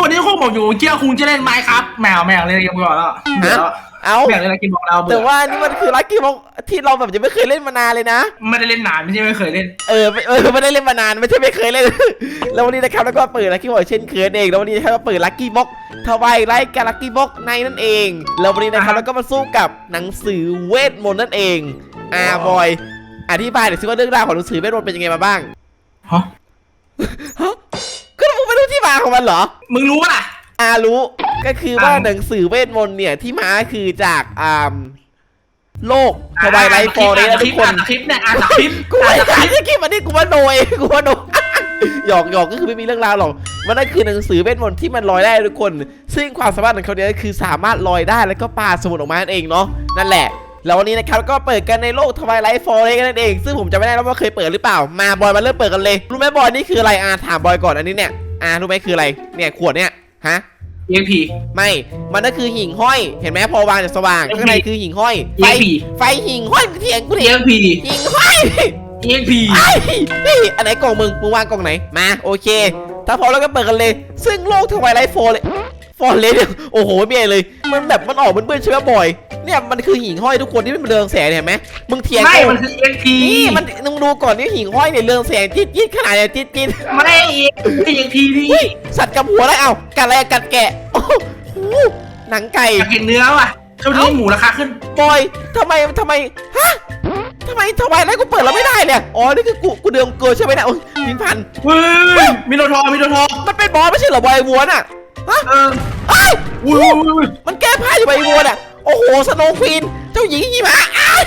ส่วนนี้คงบอกอยู่เกี้ยวคุงจะเล่นไม้ครับแมวแมวเล่นเกมก่อนแล้วเบื่อแล้วเอาแมวเล่นเกมบอกเราเบื่แต่อว่านี่มันคือลักกี้บ็อกที่เราแบบยังไม่เคยเล่นมานานเลยนะ ไม่ได้เล่นนานไม่ใช่ไม่เคยเล่น เออไม่เออไม่ได้เล่นมานานไม่ใช่ไม่เคยเล่น แล้ววันนี้นะครับแล้วก็เปิดลักกี้บ็อกเช่นเคยเองแล้ววันนี้นะครับเราเปิดลักกี้บ็อกทวายไลท์กับลักกี้บ็อกในนั่นเอง แล้ววันนี้นะครับแล้วก็มาสู้กับหนังสือเวทมนต์นั่นเองอ่าบอยอธิบายหน่อยสิว่าเรื่องราวของหนังสือเวทมนต์เป็นยังไงมาบ้างฮะฮะก็ มึงไม่รู้ที่มาของมันเหรอ มึงรู้ปะล่ะ อารู้ก็คือว่าอ่าหนังสือเวทมนต์เนี่ยที่มาคือจากอ่าโลกทวายไลท์ฟอร์เรสอ่านทุกคน อ่านคลิปเนี่ยอ่านคลิปกูไม่ได้จะคิดมาดิกูว่าโดยกูว่าโดยหยอกหยอกก็คือไม่มีเรื่องราวหรอกมันนั่นคือหนังสือเวทมนต์ที่มันลอยได้ทุกคน ซึ่งความสามารถของเขาเนี่ยก็คือสามารถลอยได้แล้วก็ปาสมุดออกมานั่นเองเนาะนั่นแหละ แล้ววันนี้นะครับก็เปิดกันในโลกทวายไลท์ฟอร์เรสกันนั่นเอง ซึ่งผมจำไม่ได้แล้วว่าเคยเปิดหรือเปล่ามาบอยมาเริ่มเปิดกันเลยรู้ไหมบอยนี่คืออะไรอ่าถามบอยก่อนอันนี้เนี่ย อ่ารู้ไหมคืออะไร เนี่ยขวดเนี่ยฮะเอ็กพีไม่ มันก็คือหิ่งห้อย เห็นไหมพอวางจะสว่างเอ็กพีข้างในคือหิ่งห้อย ไฟเอ็กพีไฟหิ่งห้อยเถียงกูดิเอ็กพีหิ่งห้อยเอ็กพีไอ้นี่อันไหนกล่องมึงมึงวางกล่องไหน มาโอเค ถ้าพร้อมแล้วก็เปิดกันเลย ซึ่งโลกทวายไลท์โฟเลย ฟอร์เรสเนี่ยโอ้โหไม่มีอะไรเลย มันแบบมันออกมันเบื่อๆใช่ไหมบอย เนี่ยมันคือหิ่งห้อยทุกคนที่มันเรืองแสงเนี่ยเห็นไหมมึงเถียงไม่กูมันคือเอ็กพีนี่มันมึงดูก่อนนี่หิ่งห้อยเนี่ยเรืองแสงจิ๊ดจิ๊ดขนาดเนี่ยจิ๊ดจิ๊ดไม่เอ็กพีนี่เฮ้ยสัตว์กับหัวอะไรเอ้ากัดอะไรกัดแกะโอ้โหหนังไก่อยากกินเนื้อว่ะช่วงนี้หมูราคาขึ้นบอยทำไมทำไมฮะทำไมทำไมแล้วกูเปิดแล้วไม่ได้เนี่ยอ๋อนี่คือกูกูเดิมเกินใช่ไหมเนะโอ้ยพินพันเฮ้ยมิโนทอร์มิโนทอร์มันเป็นบอสไม่ใช่เหรอบอยไอ้วัวน่ะฮะเออไอ้ยอุ้ยอุ้ยอุ้ยมันแก้ผ้าอยู่ใบวัวน่ะ โอ้โหสโนว์ควีนเจ้าหญิงหิมะอ้าว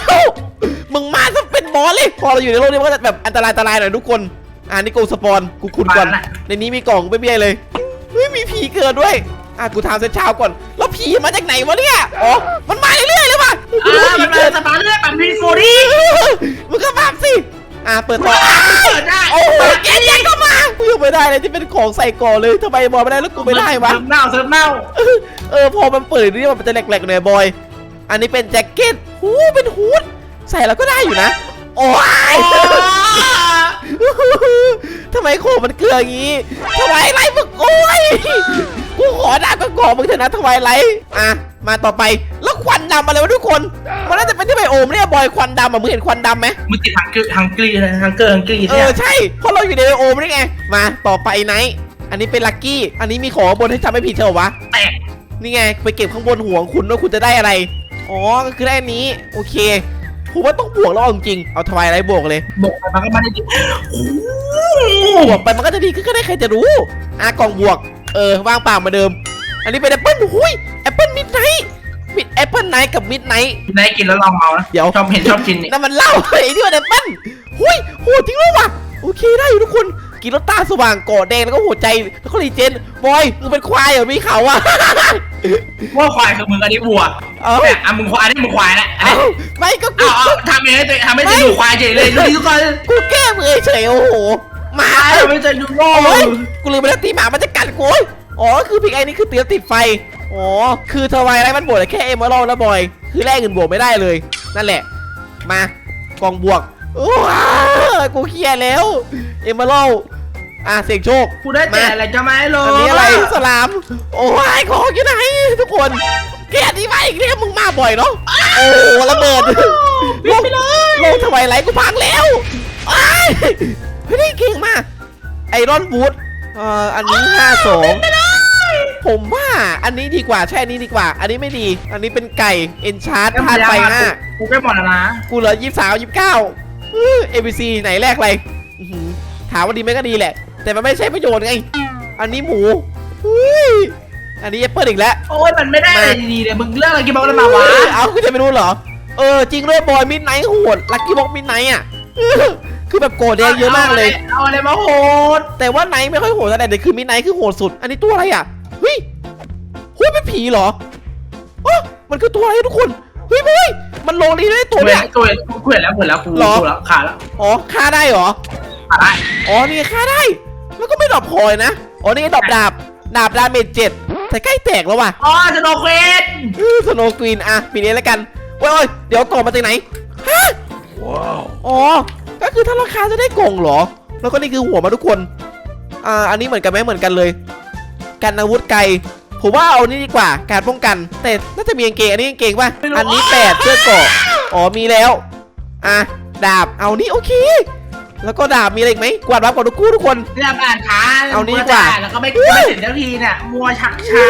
มึงมาซะเป็นบอสเลย พอเราอยู่ในโลกนี้มันก็จะแบบอันตรายอันตรายหน่อยทุกคน อ่านี่กูสปอนกูคุณก่อน ในนี้มีกล่องไม่มีอะไรเลยเฮ้ยมีผีเกิดด้วยอะกูทำเซตเช้าก่อน แล้วผีมาจากไหนวะเนี่ยอ๋อมันมาเรื่อยๆเลยว่ะอ่ามันมาสปาเลือดปั่นพินโฟรี่มึงก็แบบสิอะเปิดต่ออะเปิดได้โอ้โหแกแยกก็มา กูยังไม่ได้เลยที่เป็นของใส่ก่อนเลยทำไมบอยไม่ได้แล้วกูไม่ได้วะเซิร์ฟเน่าเซิร์ฟเน่าเออพอมันเปิดนี่มันจะแหลกๆหน่อยบอย อันนี้เป็นแจ็คเก็ตหูเป็นฮูดใส่แล้วก็ได้อยู่นะโอ้ยทำไมโคมันเกลืออย่างงี้ทำไมไรมึงโอ้ยกูขอดาบก็ขอมึงเถอะนะทำไมไรอะมาต่อไปแล้วควันดำอะไรวะทุกคนมันน่าจะ เป็นที่ไบโอมเนี่ยบอยควันดำอะมึงเห็นควันดำไหมมึงติดฮังกี้ฮังกี้ฮังเกอร์ฮังกี้เอใช่ไหอมใช่เพราะเราอยู่ในไบโอมนี่ไงมาต่อไปไนท์อันนี้เป็นลัคกี้ อันนี้มีของบนให้จำไม่ผิดเถอะวะ แตกนี่ไงไปเก็บข้างบนหัวของคุณว่าคุณจะได้อะไร อ๋อ ก็คือได้อันนี้ โอเค ผมว่าต้องบวกแล้วเอาจริงๆเอาทวายไรบวกเลย บกไปมันก็มาได้ดีโอ้บวกไปมันก็จะดีขึ้นก็ได้ใครจะรู้ อะกล่องบวก เออว่างเปล่าเหมาเดิม อันนี้เป็นแอปเปิ้ลหุยแอปเปิ้ลมิดไนท์ มิดแอปเปิ้ลไนท์กับมิดไนท์นายกินแล้วลองเมานะเดี๋ยว ชอบเห็นชอบกินนี่นั่นมันเหล้า ไอ้นี่มันแอปเปิ้ลหุยโหจริงด้วยว่ะโอเคได้อยู่ทุกคน กินแล้วตาสว่างก่อแดงแล้วก็หัวใจแล้วก็รีเจนบอยมึงเป็นควายเหรอมีเขาอะ ว่าควายคือมึงอันนี้วัวเอ้า เนี่ยอะมึงควายนี่มึงควายแล้วอันเอ้านี้ไม่ก็กู เอาเอาทำเองให้ตัวทำให้ตัวดูควายเฉยเลยดูดิทุกคนกูแก้มือเฉยๆโอ้โหหมาควายทำให้ตัวดูโง่โอ้ยกูลืมไปแล้วตีหมามันจะกัดกูโอ๊ยอ๋อ คือพิกไอ้นี่คือเตรียมติดไฟ อ๋อ คือทวายอะไรมันบวกได้แค่เอมเมอรัลแล้วบอย คือแลกเงินบวกไม่ได้เลย นั่นแหละ มากองบวกโอ้ยกูเครียดแล้ว เอมเมอรัลอะเสียงโชคกูได้แต่อะไรจะไม่รู้อันนี้อะไรสลาม โอ้ยของอยู่ไหนทุกคนแกอธิบายอีกเรื่องมึงมาบ่อยเนาะ โอ้โหระเบิดลงลงทวายไรกูพังแล้วอ้ายเฮ้ยนี่เก่งมาก ไอรอนวูดเอ่ออันนี้ห้าสอง ผมว่าอันนี้ดีกว่าใช่อันนี้ดีกว่า อันนี้ไม่ดี อันนี้เป็นไก่เอนชาร์ดพลาดไปห้ากูแค่หมดแล้วนะกูเหลือยี่สามยี่สิบเก้าเอ b ซีไหนแรกอะไรอื้อหือถามว่าดีไหมก็ดีแหละ แต่มันไม่ใช่ประโยชน์ไง อันนี้หมูเฮ้ยอันนี้แอปเปิลอีกแล้วโอ้ยมันไม่ได้อะไรดีๆเลยมึงเลือกอะไรกินบ้างแล้วมาวะเอ้ยเอาคุณจะไม่รู้เหรอเออจริงด้วยบอยมิดไนท์โหดลักกี้บ็อกมิดไนท์อะคือแบบโกรธแดงเยอะมากเลย เอาอะไรมาโหด แต่ว่าไนท์ไม่ค่อยโหดเท่าไหร่แต่คือมิดไนท์คือโหดสุด อันนี้ตัวอะไรอะ เฮ้ยเฮ้ยเป็นผีเหรออ๋อมันคือตัวอะไรทุกคนเฮ้ยเฮ้ยมันโลลีด้วยตัวเนี่ยนกูเห็นกูเห็นแล้วกูเห็นแล้วกูหรอกูแล้วขาดแล้วอ๋อฆ่าได้เหรอขาดได้อ๋อนี่ฆ่าได้แล้วก็ไม่ดรอปพอยนะอ๋อนี่ดรอปดาบดาบดาเมจเจ็ดแต่ใกล้แตกแล้วว่ะอ๋อจะโดนเควสสโนกรีนอะปีนี้แล้วกันโอ้ยเดี๋ยวกล่องมาจากไหนฮะว้าวอ๋อก็คือถ้าราคาจะได้กล่องเหรอ แล้วก็นี่คือหัวมาทุกคน อ่า อันนี้เหมือนกันไหมเหมือนกันเลย กันอาวุธไกล ผมว่าเอานี่ดีกว่าการป้องกัน แต่น่าจะมีกางเกงอันนี้กางเกงป่ะอันนี้แปดเสื้อเกราะอ๋อมีแล้วอะดาบเอานี่โอเคแล้วก็ดาบมีอะไรอีกไหมกวาดรับก่อนทุกคู่ทุกคนเรื่องอ่านค้าเอานี่ดีกว่าแล้วก็ไม่ไม่เสร็จแล้วทีเนี่ยมัวชักช้า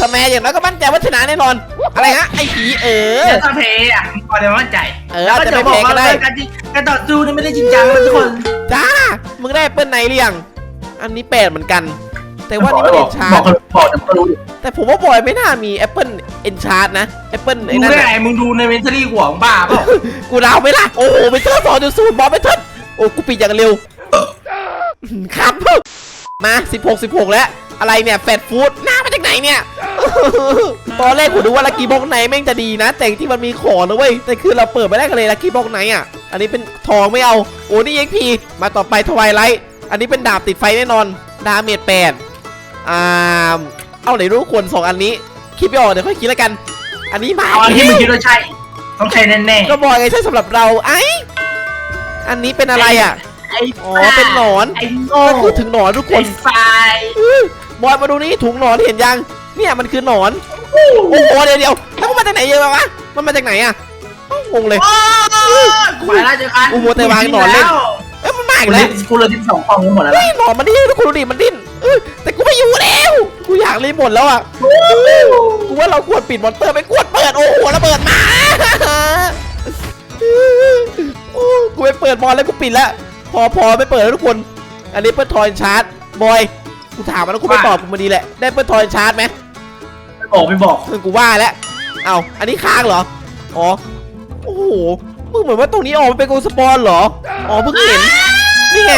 ทำไมอย่างน้อยก็มั่นใจว่าชนะแน่นอน อะไรฮะไอ้ผีเออแล้วจะเพย์อะพอเดี๋ยวมั่นใจเออแล้วก็อาจจะจะไม่บอกแพ้ก็ว่าได้การจริงการต่อสู้นี่ไม่ได้จริงจังนะทุกคนจ้ามึงได้แอปเปิลไหนหรือยังอันนี้แปดเหมือนกัน แต่ว่านี่มันบเอ็อกนชาบอร์กบอกเดี๋ยวก็รู้ดิแต่ผมว่าบอยไม่น่ามีแอปเปิลเอ็นชาร์นะแอปเปิลไอ้มึงนั่นได้น่ะไงมึงดูในเวนทอรี่หัวของบ้าเปล่ากูดาวไม่ละโอ้โหไปเทอร์สองจุดศูนย์บอลไปเทอร์โอ้กูปิดอย่างเร็วครับมา16 16 แล้ว อะไรเนี่ยแฟตฟู้ดหน้ามาจากไหนเนี่ย ตอนแรกผมดูว่าลักกี้บ็อกไหนแม่งจะดีนะ แต่ที่มันมีของนะเว้ยแต่คือเราเปิดไม่ได้กันเลยลักกี้บ็อกไหนอะ อันนี้เป็นทองไม่เอา โอ้นี่เอ็กพีมาต่อไปทวายไลท์อันนี้เป็นดาบติดไฟแน่นอน ดาเมจแปด อ่าเอาไหนรู้ควรสองอันนี้ คิดไม่ออกเดี๋ยวค่อยคิดแล้วกัน อันนี้มาเอาอันที่มึงคิดว่าใช่ ต้องใช่แน่ก็บอกไงใช่สำหรับเราไอ้อันนี้เป็นอะไรอะๆไอ้อ๋อเป็นหนอนไอ้โง่ก็คือถึงหนอนทุกคไอ้นไฟอื้อบอยมาดูนี่ถุงหนอนเห็นยัง เนี่ยมันคือหนอนโอ้โหเดี๋ยวเดี๋ยวแล้วมันมาจากไหนเยอะวะมันมาจากไหนอะเอ้างงเลย โอ้ยไปแล้วเจอกันกูมัวแต่วางหนอนเล่น เอ้ยมันมาอีกูกเล่แล้วนกูเลยทิ้งสองกล่องหมดแล้วเฮ้ยหนอนมันดิ้นทุกคนดูดิมันดิ้นเอ้ยแต่กู ไม่อยู่แล้ว กูอยากรีบหมดแล้วอะ กูว่าเราควรปิดมอนเตอร์ไปกวดเปิดโอ้โหระเบิดมาโอ้กูไปเปิดบอลแล้วกูปิดแล้วพอพอไม่เปิดแล้วทุกคน อันนี้เปิดทอยชาร์จบอยกูถามมันแล้วกูไม่ตอบกูมาดีแหละ ได้เปิดทอยชาร์จไหมไม่บอกไม่บอกเออกูว่าแล้ว เอาอันนี้ค้างเหรอ อ๋อ โอ้โหมึงเหมือนว่าตรงนี้ออกมาเป็นโกสปอนเหรอ อ๋อเพิ่งเห็น นี่ไง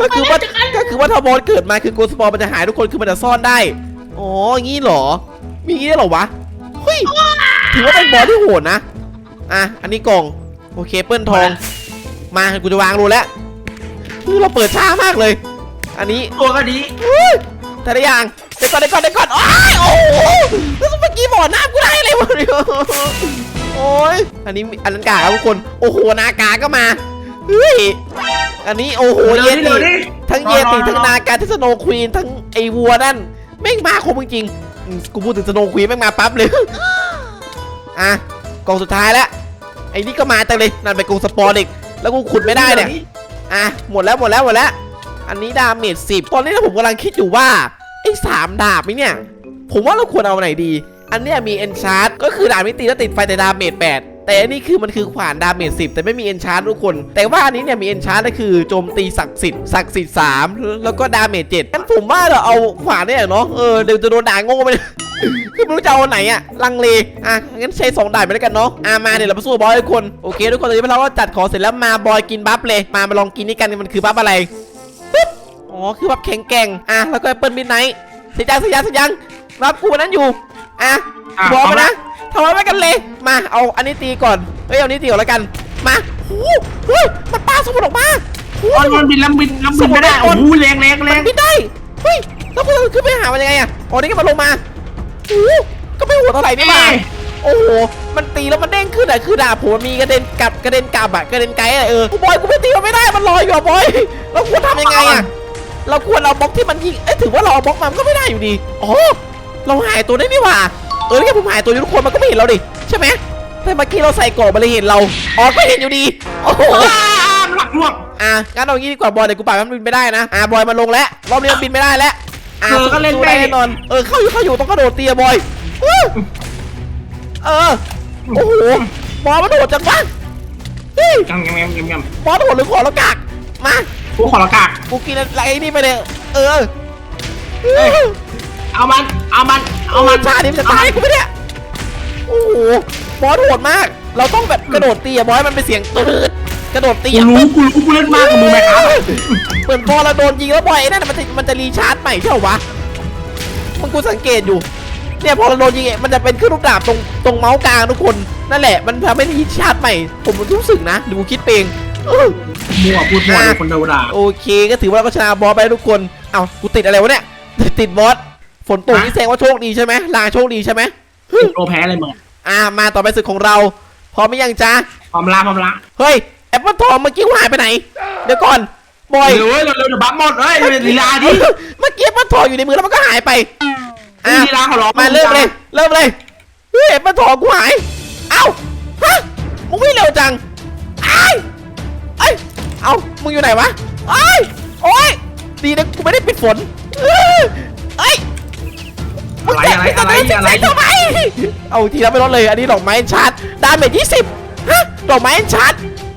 ก็คือว่าก็คือว่าถ้าบอลเกิดมาคือโกสปอนมันจะหายทุกคนคือมันจะซ่อนได้อ๋ออย่างงี้เหรอ มีอย่างงี้เหรอวะเฮ้ยถือว่าเป็นบอลที่โหดนะอะอันนี้กล่องโอเคเปิ้ลทอง มากูจะวางรูแล้วคือเราเปิดช้ามากเลย อันนี้ตัวก็ดีแต่ละอย่างเดี๋ยวก่อนเดี๋ยวก่อนเดี๋ยวก่อนโอ้ยโอ้โหแล้วเมื่อกี้บ่อน้ำกูได้เลยวะเนี่ยโอ้ยอันนี้อันนั้นกาครับทุกคน โอ้โหนากาก็มาเฮ้ย อันนี้โอ้โหเยเร็วดิติเร็วดิทั้งเยติทั้งนากาทั้งสโนว์ควีนทั้งไอวัวนั่นแม่งมาครบจริงๆอืมกูพูดถึงสโนว์ควีนแม่งมาปั๊บเลยอะกล่องสุดท้ายแล้วไอ้นี่ก็มาแต่เลยนั่นไปนกรงสปอร์อีกแล้วกูขุดไม่ได้เนี่ยอะหมดแล้วหมดแล้วหมดแล้ว อันนี้ดาเมจสิบตอนนี้ผมกำลังคิดอยู่ว่าไอ้สามดาบนี่เนี่ย ผมว่าเราควรเอาไหนดี อันเนี้ยมีเอนชาร์ก็คือดาบมิติแล้วติดไฟแต่ดาเมจแปด แต่อันนี้คือมันคือขวานดาเมจสิบแต่ไม่มีเอนชาร์ทุกคน แต่ว่าอันนี้เนี่ยมีเอนชาร์ก็คือโจมตีศักดิ์สิทธิ์ศักดิ์สิทธิ์สามแล้วก็ดาเมจเจ็ดงั้นผมว่าเราเอาขวานเนี่ยเนาะเออเดี๋ยวจะโดนด่าโง่ไปเลยคือไม่รู้จะเอาอันไหนอะลังเลอะงั้นใช้สองด่านไปแล้วกันเนาะอะมาเดี๋ยวเราไปสู้กับบอยทุกคนโอเคทุกคนตอนนี้เราก็จัดของเสร็จแล้วมาบอยกินบัฟเลยมามาลองกินนี่กันมันคือบัฟอะไรปึ๊บอ๋อคือบัฟแข็งแกร่งอะแล้วก็เปิลมิดไนท์เสียยังเสียยังเสียยังบัฟกูวันนั้นอยู่อะอะบอกเอามามานะทำไมไม่กันเลย มา เอาอันนี้ตีก่อน เฮ้ย เอาอันนี้ตีก่อนแล้วกัน มาหูเฮ้ยมันปาสมุนออกมาหูอ๋อมันบินแล้วบินแล้วบินไม่ได้สมุนไพรโอ้โหแรงแรงแรมันงบินได้ เฮ้ย แล้วกูจะขึ้นไปหามันยังไงอะอ๋อนี่ก็มาลงมาโอ้โหก็ไม่โหัวเท่าไหร่นี่มาโอ้โห มันตีแล้วมันเด้งขึ้นอะคือดาบผมมันมีกระเด็นกลับกระเด็นกลับอะกระเด็นไกลอะเออ กูบอยกูไม่ตีมันไม่ได้ มันลอยอยู่อะบอยเราควรทำยังไงอะเราควรเอาบล็อกที่มันยิง เอ้ยถือว่าเราเอาบล็อกมามันก็ไม่ได้อยู่ดี อ๋อ เราหายตัวได้นี่หว่า เออนี่ผมหายตัวอยู่ทุกคนมันก็ไม่เห็นเราดิใช่ไหมแต่เมื่อกี้เราใส่กรอบมันเลยเห็นเราอ๋อก็เห็นอยู่ดีโอ้โหอ้าวหลักลวกอะงั้นเอางี้ดีกว่าบอยเดี๋ยวกูปล่อยมันบินไม่ได้นะอะบอยมาลงแล้วรอบนี้มันบินไม่ได้แล้วอะเออก็เล่นสู้ได้ได้แน่นอนเออเข้าอยู่เข้าอยู่ต้องกระโดดเตียบอยอื้อเออโอ้โหบอลมันโดดจังวะเฮ้ยยำยำยำยำยำบอลโดดหรือขอแล้วกากมากูขอละกากกูกินอะไรไอ้นี่ไปเลยเออ เอ้ยเอามัน เอามัน เอามันชาดิมันจะตายกูไม่เนี่ย โอ้โห บอลโหดมาก เราต้องแบบกระโดดตีอะบอยมันเป็นเสียงตืดกระโดดตีกูอะรู้กูรู้กูเล่นมากกับมึงไหมครับเหมือนพอเราโดนยิงแล้วบอยไอ้นั่นนะมันจะมันจะรีชาร์จใหม่ใช่เหรอวะมันกูสังเกตอยู่ เนี่ยพอเราโดนยิงเนี่ยมันจะเป็นขึ้นลูกดาบตรงตรงเมาส์กลางทุกคน นั่นแหละ มันทำให้รีชาร์จใหม่ ผมรู้สึกนะดูคิดเองเออ มั่วพูดมั่วเดี๋ยวคนโดนด่าโอเคก็ถือว่าเราก็ชนะบอสไปแล้วทุกคน เอ้ากูติดอะไรวะเนี่ย ติดบอส ฝนตกฮะนี่แสดงว่าโชคดีใช่ไหมลางโชคดีใช่ไหมโปรแพ้เลยมึงอ่ามาต่อไปศึกของเรา พร้อมไหมยังจ๊ะความลาความละเฮ้ยแอปเปิลทองเมื่อกี้กูหายไปไหน เดี๋ยวก่อนบอยเร็วเว้ยเร็วเร็วเดี๋ยวบัฟหมดเฮ้ยลีลาดิเมื่อกี้มันถออยู่ในมือแล้วมันก็หายไปอะลีลาเขาหรอมาเริ่มเลย เริ่มเลยเฮ้ยมันถอกูหายเอ้าฮะมึงวิ่งเร็วจังไอ้ายเอ้ยเอ้ามึงอยู่ไหนวะไอ้ายโอ้ยดีนะกูไม่ได้ปิดฝนเอ้ยเอ้ยอะไรอะไรอะไรอะไรทำไมเอาทีละไม่ลดเลย อันนี้ดอกไม้ชาร์จดาเมจยี่สิบฮะดอกไม้ชาร์จ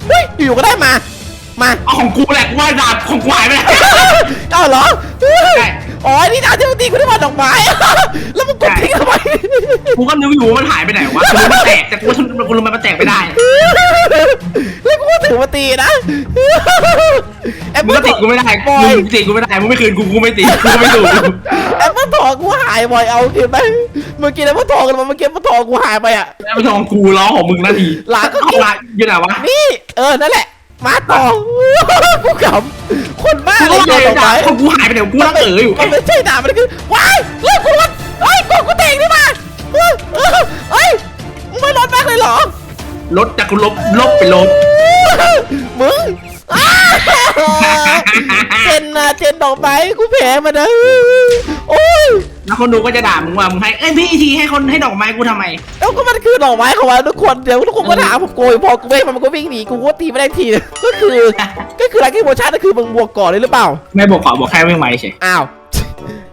เฮ้ยอยู่ๆก็ได้มา มาเอาของกูแหละกูว่าดาบของกูหายไปแล้วเอาเหรอใช่อ๋ออันนี่ดาวที่มึงตีกูได้มาดอกไม้แล้วมึงกดทิ้งทำไมกูก็นึกอยู่ว่ามันหายไปไหนวะกูรู้มันแตกแต่กูกูรู้มันแตกไม่ได้แล้วกูก็ถือมาตีนะแอปมึงเปิลก็ติดกูไม่ได้บอมึยงติดกูไม่ได้มึงไม่คืนกูกูไม่ติดกูไม่ดูแอปเปิล ทองกูหายบ่อยเอาคืนไปเมื่อกี้แอปเปิลทองกันมาเมื่อกี้แอปเปิลทองกูหายไปอะแล้วไปทองกูล้อของมึงนาทีหลานก็เอาละอยู่ไหนวะนี่ เออนั่นแหละ มาต่อกูขำคนบ้ากูเลยก็โยเลยนดอกดาไม้บของกูหายไปไหนกูนั่งเอ๋ออยู่มันไม่ใช่ดาบมันคือว้ายเลิกกูรถเฮ้ยกดกูเตงนี่มาเออเออเฮ้ยมึงไม่รถมากเลยเหรอรถจากกูลบลบไปลบมึงอ้าเจนนะเจนดอกไม้กูแพ้มานะโอ้ย แล้วคนดูก็จะด่ามึงว่ามึงให้เอ้ยพี่ทีให้คนให้ดอกไม้กูทำไมแล้วก็มันคือดอกไม้ของมันทุกคนเดี๋ยวทุกคนก็ถามผมโกยพอกูไม่ให้มันมันก็วิ่งหนีกูก็ตีไม่ได้ทีก็คือ ก็คืออะไรที่โมชั่นก็คือมึงบวกก่อนเลยหรือเปล่าไม่บอกขอบอกแค่ไม่ไหมเฉยอ้าว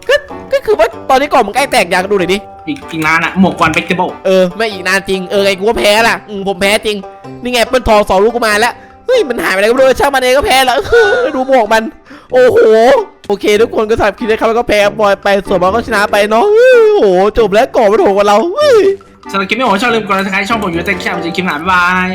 ก็ก็คือว่าตอนนี้ก่อนมึงใกล้แตกอยากดูหน่อยดิอีกอีกนานอะหมวกกวนเป็กเตเบิลเออไม่อีกนานจริงเออไงกูก็แพ้ล่ะอืมผมแพ้จริงนี่ไงเปิ้ลทองสองลูกกูมาแล้วเฮ้ยมันหายไปไหนก็ไม่รู้ช่างมันเองก็แพ้แล้วดูหมวกมัน โอ้โห โอเค ทุกคนก็สำหรับคลิปนี้ครับแล้วก็แพ้บอยไปส่วนบอลก็ชนะไปเนาะโอ้โหจบแล้วก่อมันโถกว่าเราเฮ้ยสำหรับคลิปนี้ผมชอบลืมกดไลค์ช่องผมอยู่ในใต้คลิปจะคลิปหน้าบ๊ายบาย